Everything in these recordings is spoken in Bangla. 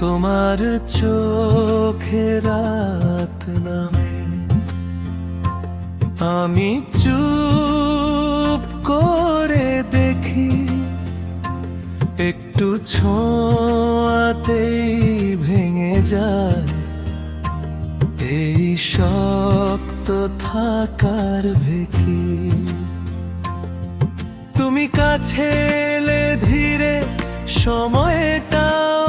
তোমার চোখে রাত নামে আমি চুপ করে দেখি একটু ছোঁয়াতেই ভেঙে যায় এই শক্ত থাকার ভেকি তুমি কাছে এলে ধীরে সময়টাও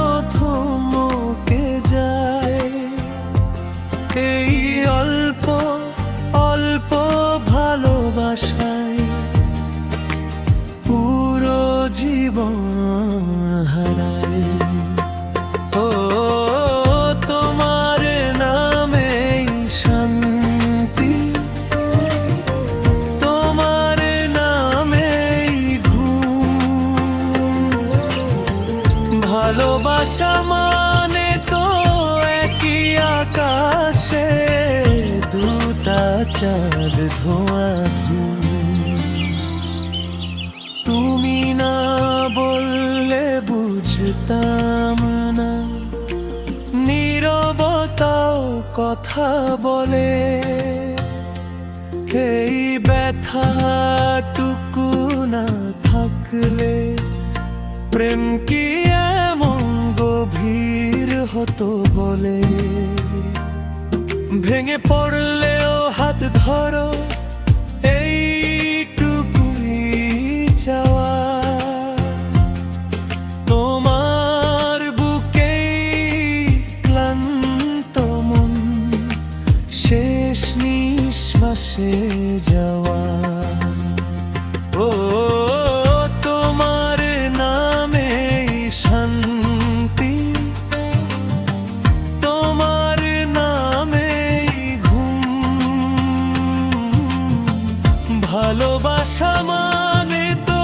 ভালোবাসা মানে তো একই আকাশে দুটা চাঁদ ধোঁয়া। তুমি না বললে বুঝতাম না। নীরবতাও কথা বলে। এই ব্যথাটুকু না থাকলে প্রেম কি ভেঙে পড়লেও হাত ধরো এইটুকুই চাওয়া। তোমার বুকে ক্লান্ত মন শেষ নিঃশ্বাসে যাওয়া। ভালোবাসা মানে তো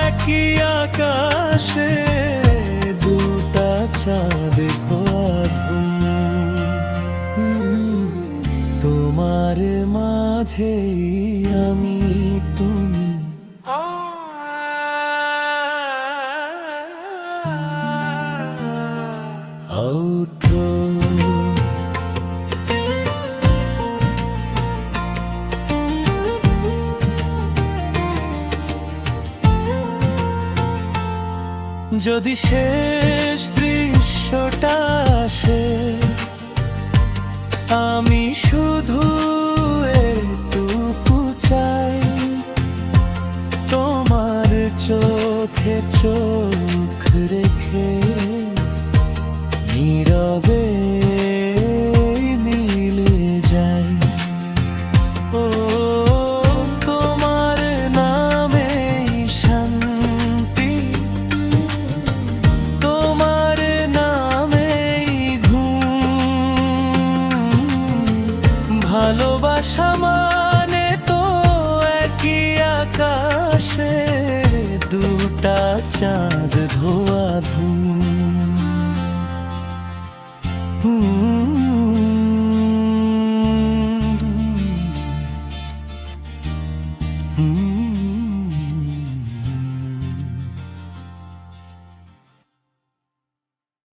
একই আকাশে দুটা চাঁদ ধুম তোমার মাঝে আমি তুমি যদি শেষ দৃশ্যটা আসে, আমি শুধু এটুকু চাই তোমার চোখে চোখ রেখে, নীরবে মিলে যাই। ও ভালোবাসা মানে তো একই আকাশে দুটা চাঁদ ধোয়া ধুম। হুম।